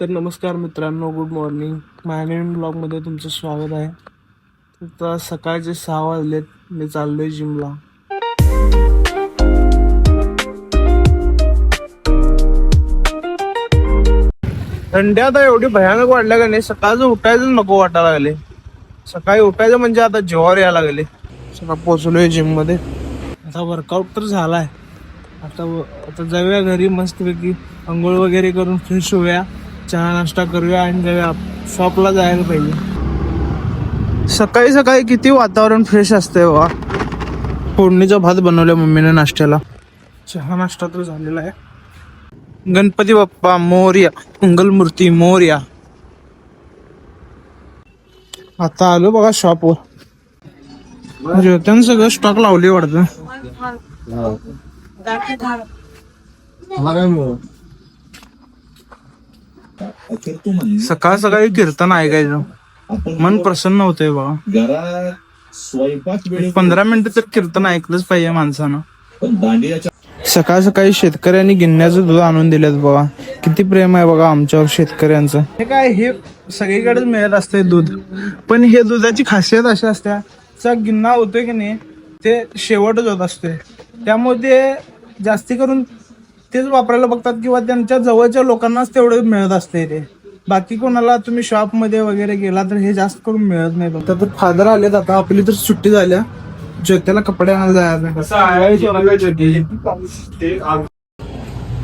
तर नमस्कार मित्रांनो गुड मॉर्निंग माझ्या ब्लॉगमध्ये तुमचं स्वागत आहे. आता सकाळचे सहा वाजलेत. मी चाललोय जिमला. थंडी आता एवढी भयानक वाढल्या का नाही सकाळचं उठायचं नको वाटायला लागले. सकाळी उठायचं म्हणजे आता जेवार यायला लागले. सकाळ पोचलोय आहे जिममध्ये. आता वर्कआउट तर झालाय. आता व- आता जाऊया घरी मस्तपैकी. आंघोळ वगैरे करून फ्रेश होऊया. चहा नाश्ता करूया आणि जाऊया. शॉपला जायला पाहिजे. सकाळी सकाळी किती वातावरण फ्रेश असतंय वा फोडणीचा भात बनवलाय मम्मीने नाश्त्याला. चहा नाश्ता तर झालेला आहे. गणपती बाप्पा मोर्या. मंगलमूर्ती मोर्या. आता आलो बघा शॉपवर ज्योत्यानं सगळं स्टॉक लावली वाटतं. सकाळ सकाळी कीर्तन ऐकायचं. मन प्रसन्न होतंय बघा. घरात स्वयंपाक वेळ पंधरा मिनिटं तर कीर्तन ऐकलंच पाहिजे माणसानं. सकाळ सकाळी शेतकऱ्यांनी गिन्याचं दूध आणून दिलेत बघा. किती प्रेम आहे बघा आमच्यावर शेतकऱ्यांचं. हे काय हे सगळीकडेच मिळत असते दूध. पण हे दुधाची खासियत अशी असते चा गिन्ना होतोय की नाही ते शेवटच होत असते त्यामुळे ते जास्ती करून तेच वापरायला बघतात किंवा त्यांच्या जवळच्या लोकांनाच तेवढं मिळत असते ते. बाकी कोणाला तुम्ही शॉपमध्ये वगैरे गेला तर हे जास्त करून मिळत नाही बघ. तर फादर आलेत आता आपली तर सुट्टी झाल्या. ज्योत्याला कपडे आणायला जायचं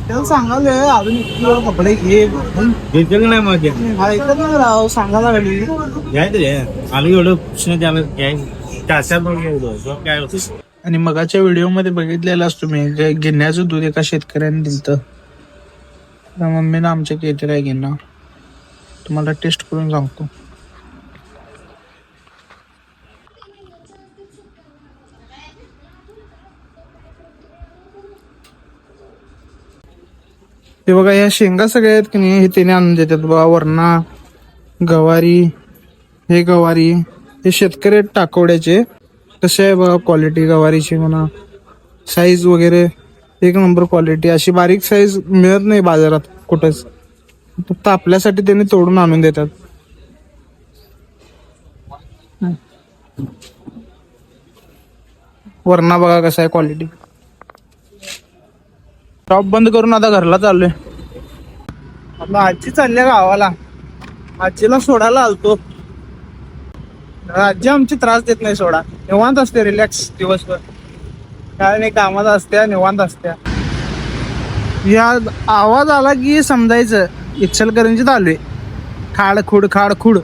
त्याला सांगाले अजून इतकी वेळ कपडे घे घेतलं नाही मग ऐकत नाही राव सांगायला लागली. घ्यायचं आम्ही एवढं प्रश्न त्याला काय काश्यात एवढं. काय होतं आणि मगाच्या व्हिडिओमध्ये बघितलेलाच तुम्ही जे दूध एका शेतकऱ्याने दिलतं. त्या मम्मीनं आमच्या केलेलं आहे गिन्ना तुम्हाला टेस्ट करून सांगतो. हे बघा या शेंगा सगळ्या आहेत की नाही हे त्याने आणून देतात बघा वरणा गवारी हे गवारी हे शेतकरी आहेत टाकवड्याचे. कसे आहे बघा क्वालिटी गवारीची म्हणा? साईज वगैरे एक नंबर क्वालिटी अशी बारीक साईज मिळत नाही बाजारात कुठेच. फक्त आपल्यासाठी त्यांनी तोडून आणून देतात. वरणा बघा कसा आहे क्वालिटी टॉप बंद करून आता घरला चाललोय. आता आजी चालल्या गावाला. आजीला सोडायला आलतो. राज्य आमची त्रास देत नाही सोडा. निवांत असते रिलॅक्स दिवसभर. काय नाही कामात असत्या निवांत असत्या. या आवाज आला की समजायचं इच्छलकरंजी चालू आहे खाड खुड खाड खुड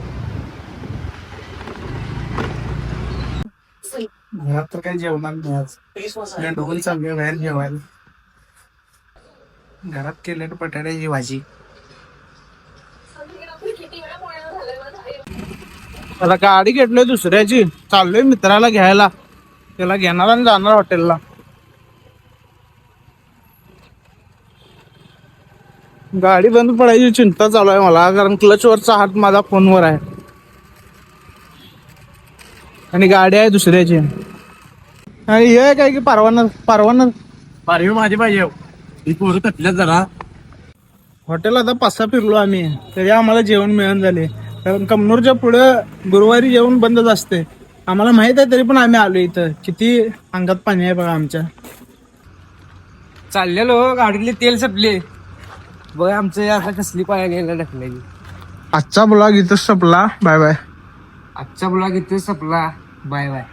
घरात तर काही जेवणार नाही आज. ढोल चांगले बाहेर जेवायला. घरात केलेलं बटाट्याची भाजी. आता गाडी घेतलोय दुसऱ्याची. चाललोय मित्राला घ्यायला. त्याला घेणार आणि जाणार हॉटेलला. गाडी बंद पडायची चिंता चालू आहे मला कारण क्लच वरचा हात माझा फोनवर आहे. आणि गाडी आहे दुसऱ्याची. आणि हे काय की परवाना परवाना? पारवी माझी पाहिजे ही. पोरं तटल्यात जरा. हॉटेल आता पाच सहा फिरलो आम्ही. तरी आम्हाला जेवण मिळून झाले. कारण कमनूरच्या पुढे गुरुवारी जेवण बंदच असते. आम्हाला माहीत आहे तरी पण आम्ही आलो इथं. किती अंगात पाणी आहे बघा आमच्या. चाललेलो गाडीतले तेल संपले. बघ आमचं आता कसली पाया गेला टाकलेली आजचा ब्लॉग इथं संपला. Bye bye. आजचा ब्लॉग इथे संपला. Bye bye.